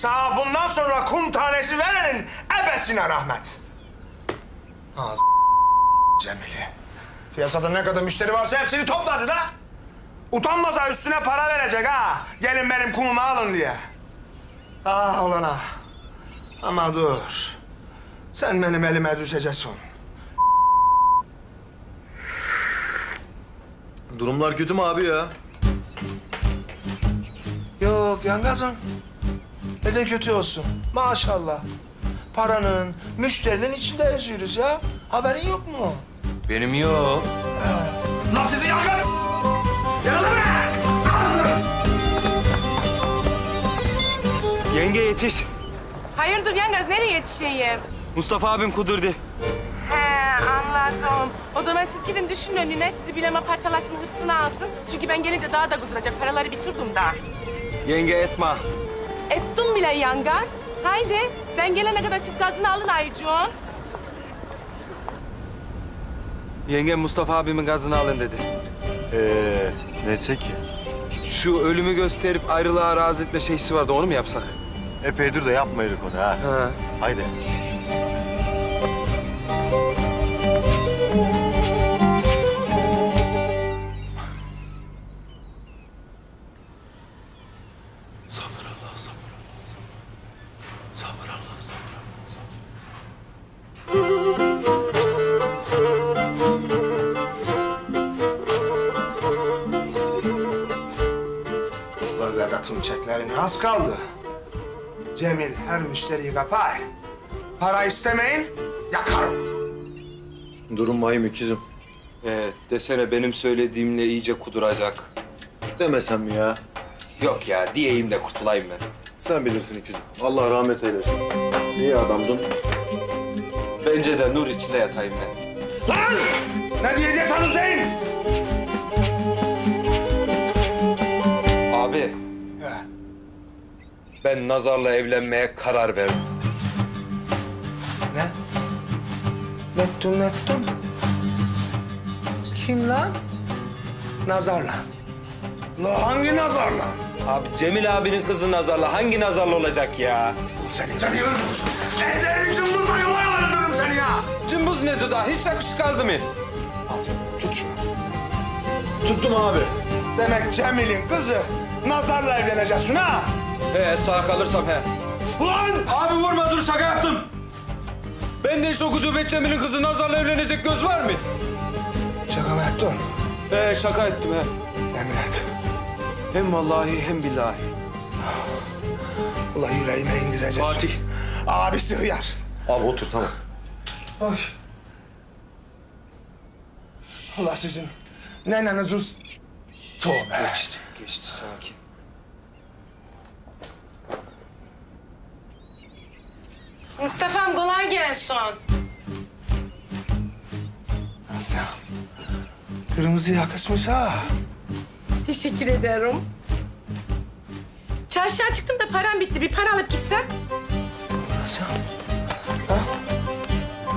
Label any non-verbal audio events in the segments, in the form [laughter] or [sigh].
Sana bundan sonra kum tanesi verenin ebesine rahmet. Az [laughs] Cemili. Piyasada ne kadar müşteri varsa hepsini topladı da. Utanmasa üstüne para verecek ha. Gelin benim kumumu alın diye. Ah ulan ah. Ama dur. Sen benim elime düşeceksin. Durumlar kötü mü abi ya? Yok yangazım. Neden kötü olsun? Maşallah. Paranın, müşterinin içinde yazıyoruz ya. Haberin yok mu? Benim yok. Lan sizi! Yanıldı mı? Yenge yetiş. Hayırdır yengez nereye yetişeyim? Mustafa abim kudurdu. He anladım. O zaman siz gidin düşünün önüne sizi bileme parçalasın hırsını alsın. Çünkü ben gelince daha da kuduracak paraları bitirdim da. Yenge etme. Bile yangaz. Haydi ben gelene kadar siz gazını alın Aycuğun. Yenge Mustafa abimin gazını alın dedi. Ee, ne etsek ki? Şu ölümü gösterip ayrılığa razı etme şeysi vardı onu mu yapsak? Epeydir de yapmaydık onu ha. Ha. Haydi. Ulan Çeklerini az kaldı. Cemil her müşteriyi kapar. Para istemeyin, yakarım. Durum vahim ikizim. Evet desene benim söylediğimle iyice kuduracak. Demesem mi ya? Yok ya diyeyim de kurtulayım ben. Sen bilirsin ikizim. Allah rahmet eylesin. İyi adamdın. Bence de nur içinde yatayım ben. Lan! Ne diyeceksen Hüseyin? Abi He, ben Nazar'la evlenmeye karar verdim. ne? Nettum nettum. Kim lan? Nazar lan. La hangi nazar lan? Abi Cemil abinin kızı Nazar'la hangi Nazar'la olacak ya? Seni seni öldürürüm. Ellerini cımbızla yola öldürürüm seni ya. Cımbız ne dudağı hiç yakışık kaldı mı? Hadi tut şunu. Tuttum abi. Demek Cemil'in kızı Nazar'la evleneceksin ha? He sağ kalırsam he. Ulan! Abi vurma dur şaka yaptım. Ben de hiç o kutubet Cemil'in kızı Nazar'la evlenecek göz var mı? Şaka mı ettin? He şaka ettim he. Yemin et. Hem vallahi hem billahi. Ulan yüreğime indireceksin. Fatih. Abisi hıyar. Abi otur tamam. Oy. Allah sizin neneniz uz... Tövbe. Geçti, geçti sakin. Mustafa'm kolay gelsin. Asya. Kırmızı yakışmış ha. Teşekkür ederim. Çarşıya çıktım da param bitti. Bir para alıp gitsem. Asya. Ha?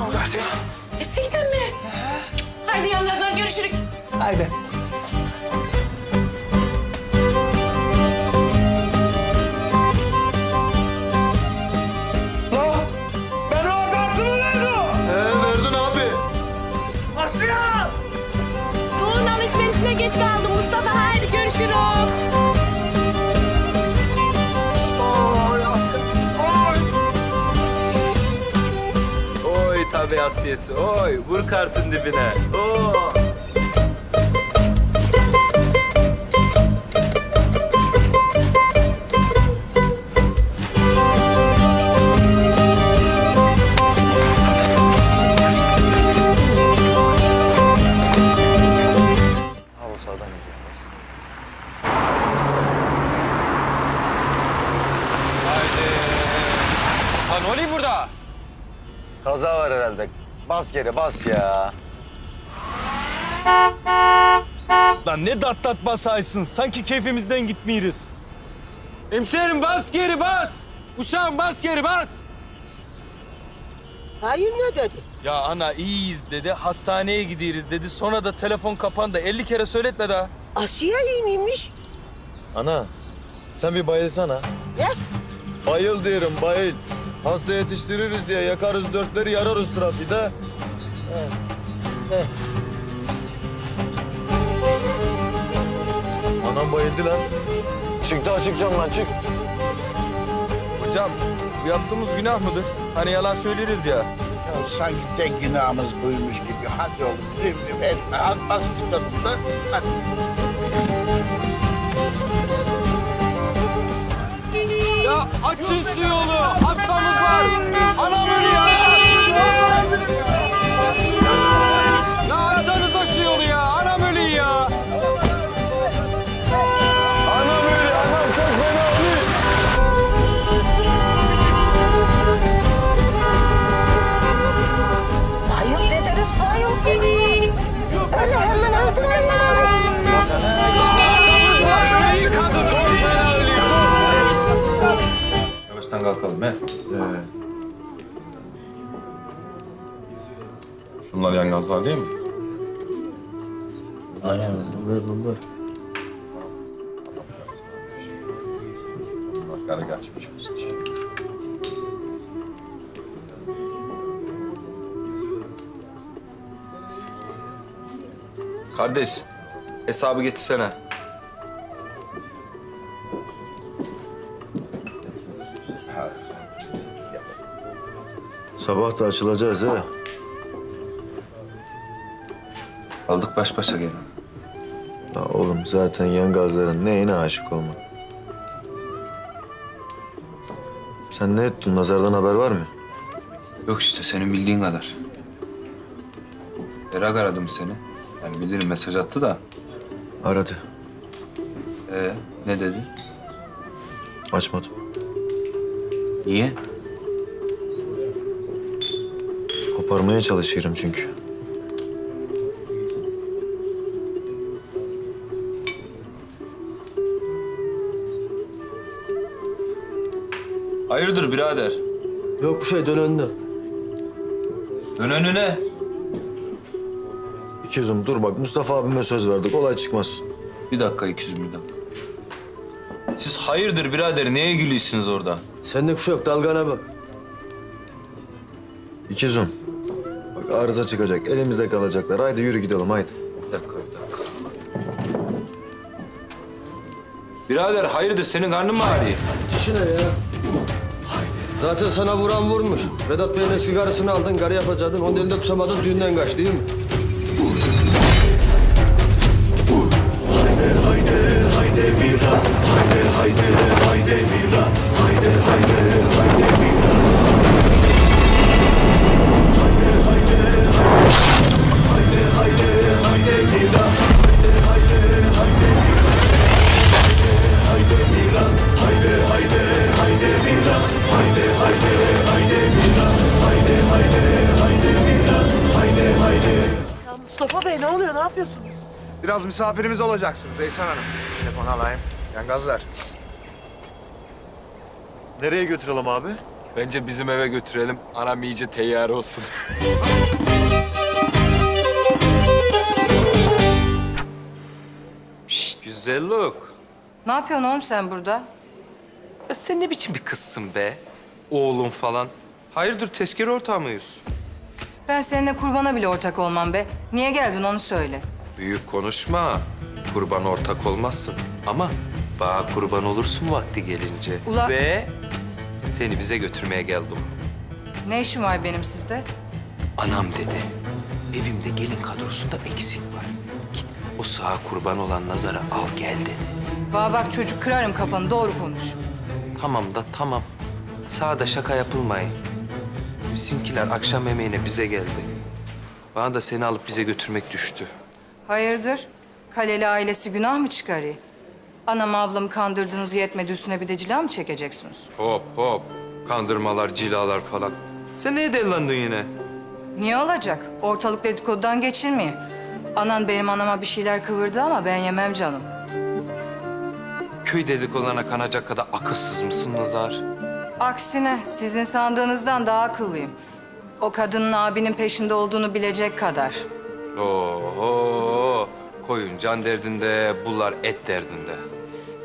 Al verdi ya. E mi? Haydi yalnızlar görüşürük. Haydi. Tabi Asiyesi, oy vur kartın dibine. Oo. Haydi. Ha ne oluyor burada? Kaza var herhalde. Bas geri bas ya. Lan ne dat dat basaysın. Sanki keyfimizden gitmeyiz. Hemşerim bas geri bas. Uçağım bas geri bas. Hayır ne dedi? Ya ana iyiyiz dedi. Hastaneye gidiyoruz dedi. Sonra da telefon kapandı. 50 kere söyletme daha. Asiye iyi miymiş? Ana sen bir bayılsana. Ne? Bayıl diyorum bayıl. Hasta yetiştiririz diye yakarız dörtleri yararız trafikte. Anam bayıldı lan. Çık daha çık camdan çık. Hocam bu yaptığımız günah mıdır? Hani yalan söyleriz ya. Ya sanki tek günahımız buymuş gibi. Hadi oğlum rim etme. Az bas kitabında. Hadi. Ya açın şu yolu. Hastamız var. Anam ölüyor. Ya Şunlar yangazlar değil mi? Aynen bunlar bunlar. Karı kaçmış. Kardeş hesabı getirsene. Sabah da açılacağız ha. Aldık baş başa gene. Ya oğlum zaten yangazların neyine aşık olma. Sen ne ettin? Nazardan haber var mı? Yok işte senin bildiğin kadar. Berak aradım seni. Yani bilirim mesaj attı da. Aradı. Ee, ne dedi? Açmadım. Niye? Koparmaya çalışıyorum çünkü. Hayırdır birader? Yok bir şey dön önüne. Dön önüne. İkizim dur bak Mustafa abime söz verdik. Olay çıkmaz. Bir dakika ikizim bir dakika. Siz hayırdır birader? Neye gülüyorsunuz orada? Sende bir şey yok dalgana bak. İkizim. Bak arıza çıkacak. Elimizde kalacaklar. Haydi yürü gidelim haydi. Bir dakika, bir dakika. Birader hayırdır? Senin karnın mı ağrıyor? Dişine ya. Zaten sana vuran vurmuş. Vedat Bey'in eski karısını aldın, karı yapacaktın. Onu elinde tutamadın, düğünden kaç değil mi? Biraz misafirimiz olacaksınız Eysan Hanım. Telefonu alayım. Yangazlar. Nereye götürelim abi? Bence bizim eve götürelim. Anam iyice teyyar olsun. Şşt güzellik. Ne yapıyorsun oğlum sen burada? Ya sen ne biçim bir kızsın be? Oğlum falan. Hayırdır tezkere ortağı mıyız? Ben seninle kurbana bile ortak olmam be. Niye geldin onu söyle. Büyük konuşma. Kurban ortak olmazsın. Ama bağ kurban olursun vakti gelince. Ula- Ve seni bize götürmeye geldim. Ne işin var benim sizde? Anam dedi. Evimde gelin kadrosunda eksik var. Git o sağa kurban olan Nazar'a al gel dedi. Bana bak çocuk kırarım kafanı doğru konuş. Tamam da tamam. Sağda şaka yapılmayın. Sizinkiler akşam yemeğine bize geldi. Bana da seni alıp bize götürmek düştü. Hayırdır? Kaleli ailesi günah mı çıkarıyor? Anam ablamı kandırdığınız yetmedi üstüne bir de cila mı çekeceksiniz? Hop hop. Kandırmalar, cilalar falan. Sen neye dellandın yine? Niye olacak? Ortalık dedikodudan geçilmiyor. Anan benim anama bir şeyler kıvırdı ama ben yemem canım. Köy dedikolarına kanacak kadar akılsız mısın Nazar? Aksine sizin sandığınızdan daha akıllıyım. O kadının abinin peşinde olduğunu bilecek kadar. Oo, koyun can derdinde, bunlar et derdinde.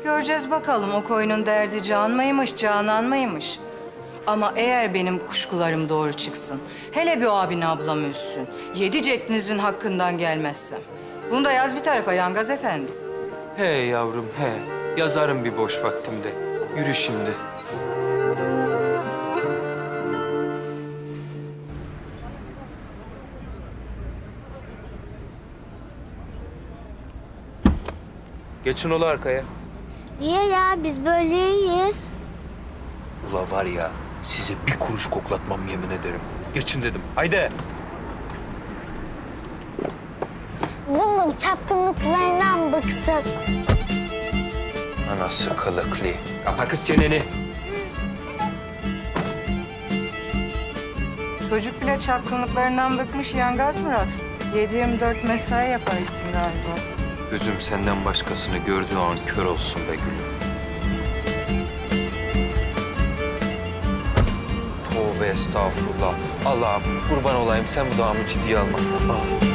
Göreceğiz bakalım o koyunun derdi can mıymış, canan mıymış? Ama eğer benim kuşkularım doğru çıksın, hele bir abin ablamı üssün, yedi cettinizin hakkından gelmezsem. Bunu da yaz bir tarafa Yangaz Efendi. He yavrum he. Yazarım bir boş vaktimde. Yürü şimdi. Geçin ola arkaya. Niye ya biz böyleyiz? Ula var ya size bir kuruş koklatmam yemin ederim. Geçin dedim. Haydi. Oğlum çapkınlıklarından bıktık. Anası kılıklı. Kapa kız çeneni. Çocuk bile çapkınlıklarından bıkmış Yangaz Murat. 7-24 mesai yaparsın galiba. Gözüm senden başkasını gördüğü an kör olsun be gülüm. Tövbe estağfurullah. Allah'ım kurban olayım sen bu duamı ciddiye alma. Ah.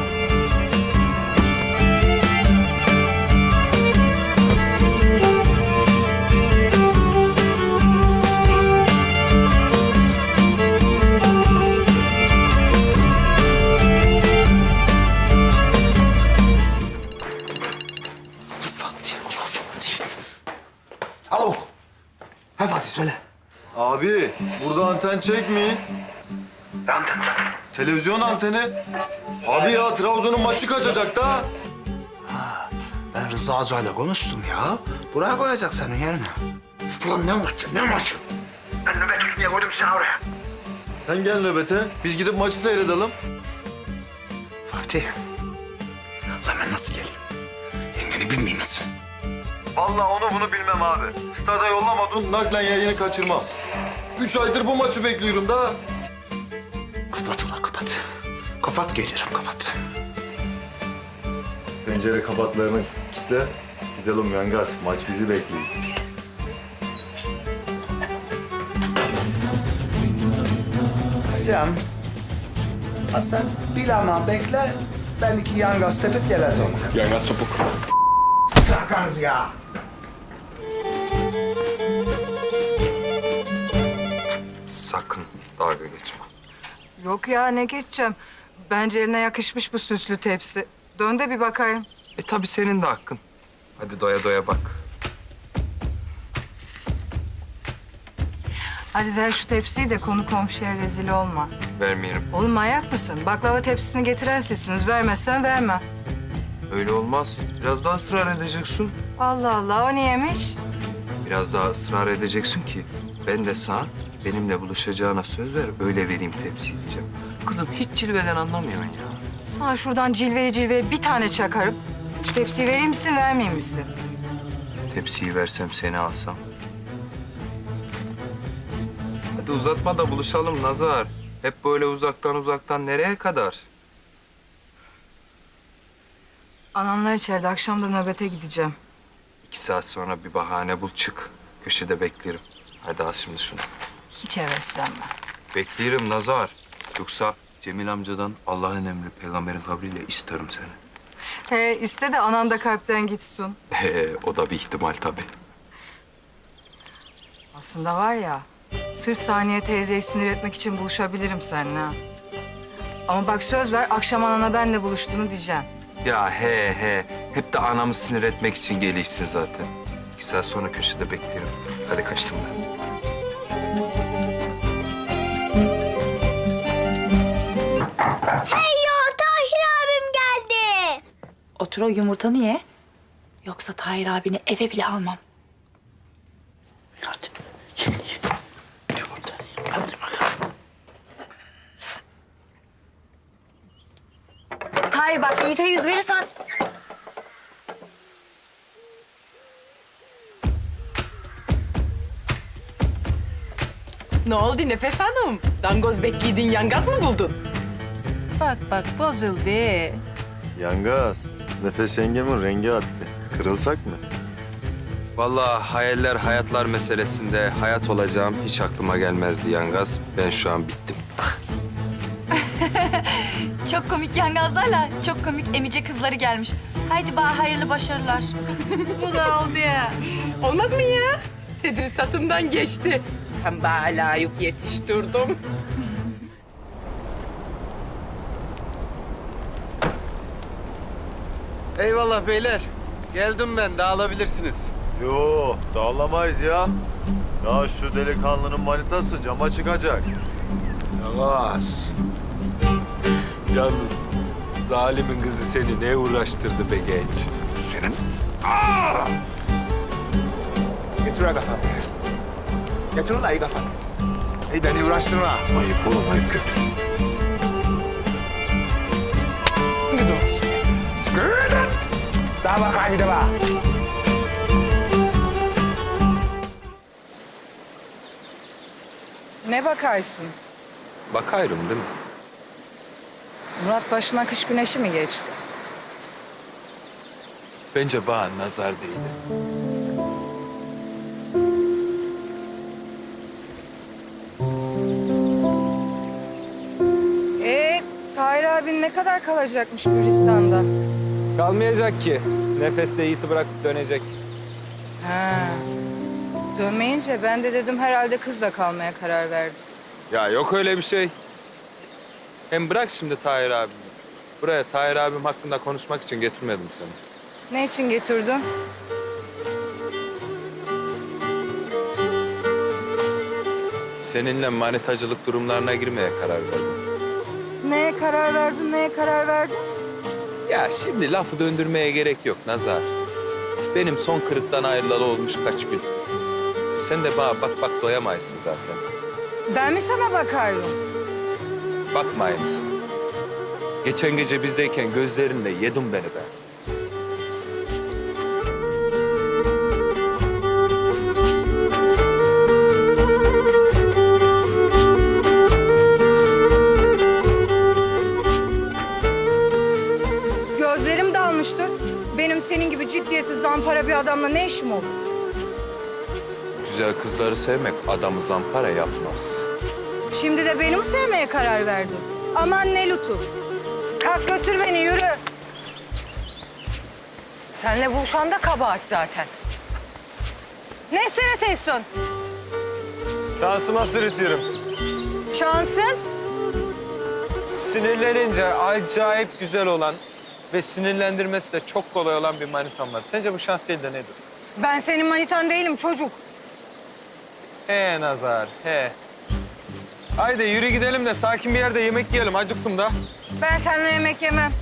Abi burada anten çekmeyin. Anten. Televizyon anteni. Abi ya Trabzon'un maçı kaçacak da. Ben Rıza Hoca'yla konuştum ya. Buraya koyacak senin yerine. Ulan ne maçı, ne maçı? Ben nöbet tutmaya koydum seni oraya. Sen gel nöbete. Biz gidip maçı seyredelim. Fatih. Lan ben nasıl geleyim? Yengeni bilmiyor musun? Vallahi onu bunu bilmem abi. Stada yollamadın, naklen yayını kaçırmam. Üç aydır bu maçı bekliyorum da. Kapat ulan kapat. Kapat gelirim kapat. Pencere kapaklarını kitle. Gidelim Yangaz. Maç bizi bekliyor. Sen, ha sen bilama bekle. Ben iki yangaz tepip geleceğim. Yangaz topuk. Trakanız ya. Yok ya ne geçeceğim. Bence eline yakışmış bu süslü tepsi. Dön de bir bakayım. E tabii senin de hakkın. Hadi doya doya bak. Hadi ver şu tepsiyi de konu komşuya rezil olma. Vermeyelim. Oğlum manyak mısın? Baklava tepsisini getiren sizsiniz. Vermezsen verme. Öyle olmaz. Biraz daha ısrar edeceksin. Allah Allah o niyemiş? Biraz daha ısrar edeceksin ki ben de sana benimle buluşacağına söz ver öyle vereyim tepsiyi diyeceğim. Kızım hiç cilveden anlamıyorsun ya. Sana şuradan cilveli cilveli bir tane çakarım. Şu tepsiyi vereyim misin vermeyeyim misin? Tepsiyi versem seni alsam. Hadi uzatma da buluşalım Nazar. Hep böyle uzaktan uzaktan nereye kadar? Anamlar içeride. Akşam da nöbete gideceğim. İki saat sonra bir bahane bul çık. Köşede beklerim. Hadi al şimdi şunu. Hiç heveslenme. Beklerim Nazar. Yoksa Cemil amcadan Allah'ın emri peygamberin kabriyle isterim seni. He iste de anan da kalpten gitsin. [laughs] Ee, o da bir ihtimal tabii. Aslında var ya, sırf Saniye teyzeyi sinir etmek için buluşabilirim seninle. ha. Ama bak söz ver, akşam anana benle buluştuğunu diyeceğim. Ya he he. Hep de anamı sinir etmek için gelişsin zaten. İki saat sonra köşede beklerim. Hadi kaçtım ben. Otur o yumurtanı ye. Yoksa Tahir abini eve bile almam. Hadi. Ye, ye. Yumurta ye. Hadi bakalım. Tahir bak Yiğit'e yüz verirsen... Ne oldu Nefes Hanım? Dangoz bekliydin yangaz mı buldun? Bak bak, bozuldu. Yangaz. Nefes yengemin rengi attı. Kırılsak mı? Vallahi hayaller hayatlar meselesinde hayat olacağım hiç aklıma gelmezdi Yangaz. Ben şu an bittim. [laughs] Çok komik yangazlarla çok komik emice kızları gelmiş. Haydi bana hayırlı başarılar. [laughs] Bu da oldu ya. Olmaz mı ya? Tedrisatımdan geçti. Tam bala yük yetiştirdim. Eyvallah beyler. Geldim ben dağılabilirsiniz. Yo, dağılamayız ya. Ya şu delikanlının manitası cama çıkacak. Yavaş. Yalnız zalimin kızı seni ne uğraştırdı be genç? Senin... Aa! Getir o kafanı. Getir iyi kafanı. Ey beni uğraştırma. Ayıp oğlum ayıp kötü. Gidin olsun. Bir de bak. Ne bakarsın? Bakıyorum değil mi? Murat başına kış güneşi mi geçti? Bence bana nazar değdi. Ee, Tahir abin ne kadar kalacakmış Gürcistan'da? Kalmayacak ki. Nefesle Yiğit'i bırakıp dönecek. Ha. Dönmeyince ben de dedim herhalde kızla kalmaya karar verdi. Ya yok öyle bir şey. Hem bırak şimdi Tahir abimi. Buraya Tahir abim hakkında konuşmak için getirmedim seni. Ne için getirdin? Seninle manitacılık durumlarına girmeye karar verdim. Neye karar verdin, neye karar verdin? Ya şimdi lafı döndürmeye gerek yok Nazar. Benim son kırıktan ayrılalı olmuş kaç gün. Sen de bana bak bak doyamayısın zaten. Ben mi sana bakardım? Bakmaymışsın. Geçen gece bizdeyken gözlerinle yedin beni be. Adamla ne işim olur? Güzel kızları sevmek adamı zampara yapmaz. Şimdi de beni mi sevmeye karar verdin? Aman ne lütuf. Kalk götür beni yürü. Senle buluşan da kabahat zaten. Ne sırıtıyorsun? Şansıma sırıtıyorum. Şansın? Sinirlenince acayip güzel olan ve sinirlendirmesi de çok kolay olan bir manitam var. Sence bu şans değil de nedir? Ben senin manitan değilim çocuk. He Nazar, he. Haydi yürü gidelim de sakin bir yerde yemek yiyelim. Acıktım da. Ben seninle yemek yemem.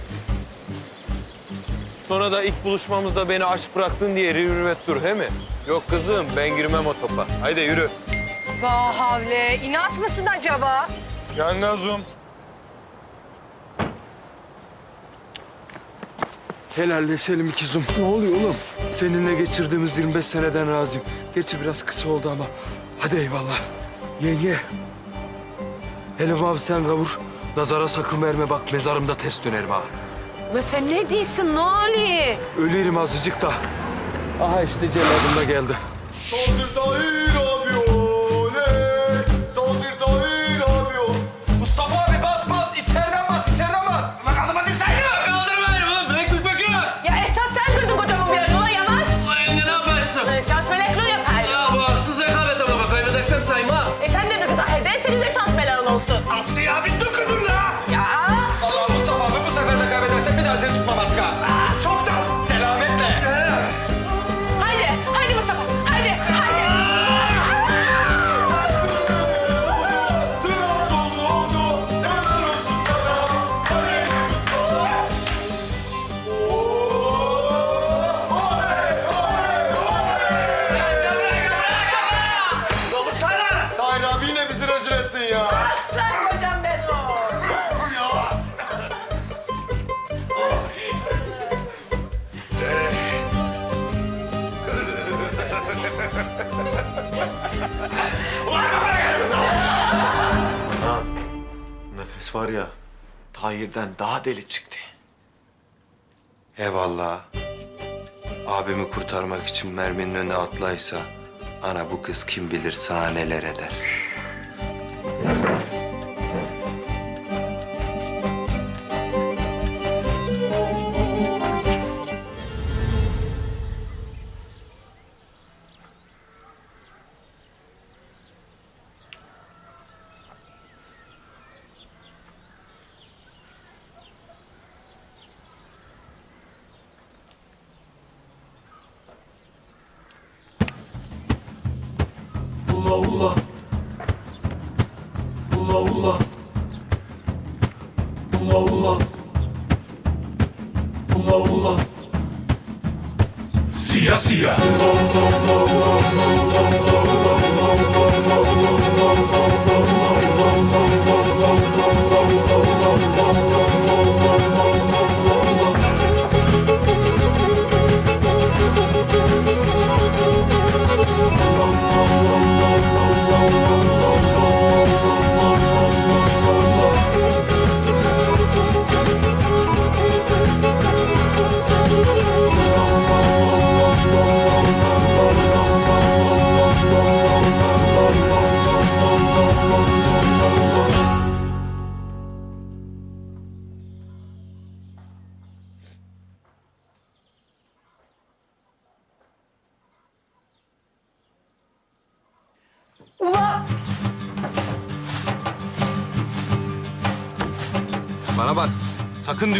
Sonra da ilk buluşmamızda beni aç bıraktın diye hürmet dur he mi? Yok kızım ben girmem o topa. Haydi yürü. La havle, inat mısın acaba? Yangazum. Helalleşelim ikizim. Ne oluyor oğlum? Seninle geçirdiğimiz 25 seneden razıyım. Gerçi biraz kısa oldu ama. Hadi eyvallah. Yenge. Hele mavi sen kavur. Nazara sakın verme bak mezarımda ters dönerim ha. Ve sen ne diyorsun? Ne oluyor? Ölürüm azıcık da. Aha işte celladım da geldi. Saldır Tahir Var ya, Tahir'den daha deli çıktı. Eyvallah. Abimi kurtarmak için merminin önüne atlaysa... ...ana bu kız kim bilir sana neler eder. Sia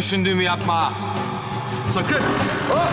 düşündüğümü yapma. Sakın. Murat,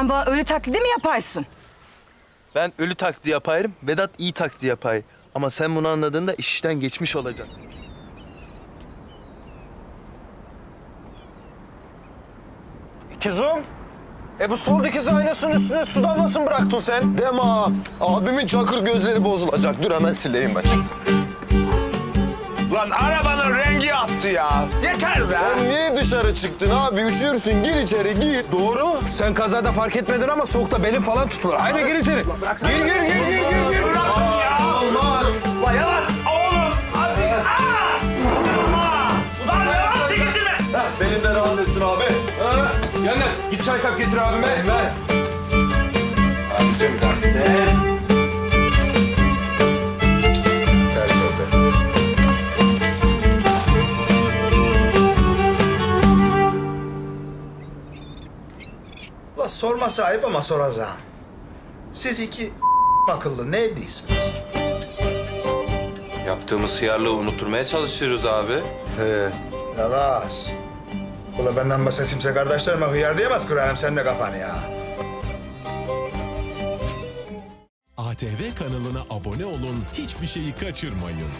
sen bana ölü taklidi mi yaparsın? Ben ölü taklidi yaparım, Vedat iyi taklidi yapar. Ama sen bunu anladığında iş işten geçmiş olacak. Kizum. E bu sol dikiz aynasının üstüne su damlasın bıraktın sen. Deme ha. Abimin çakır gözleri bozulacak. Dur hemen sileyim ben. Lan arabanın rengi attı ya. Yeter be. Sen niye dışarı çıktın abi? Üşürsün. Gir içeri gir. Doğru. Sen kazada fark etmedin ama soğukta belin falan tutulur. Haydi gir içeri. Gir gir gir gir gir. gir. Bırakın ya. Olmaz. Lan yavaş oğlum. Azıcık az. Ama. Ulan yavaş çekilsene. Heh, belinden rahat etsin abi. Ha, Gelmez. Git çay kap getir abime. Ver. Abicim gazete. Sorması ayıp ama soracağım. Siz iki [laughs] akıllı ne değilsiniz? Yaptığımız hıyarlığı unutturmaya çalışıyoruz abi. He. Yavaş. Ulan benden başka kimse kardeşlerime hıyar diyemez Kur'an'ım sen de kafanı ya. ATV kanalına abone olun, hiçbir şeyi kaçırmayın.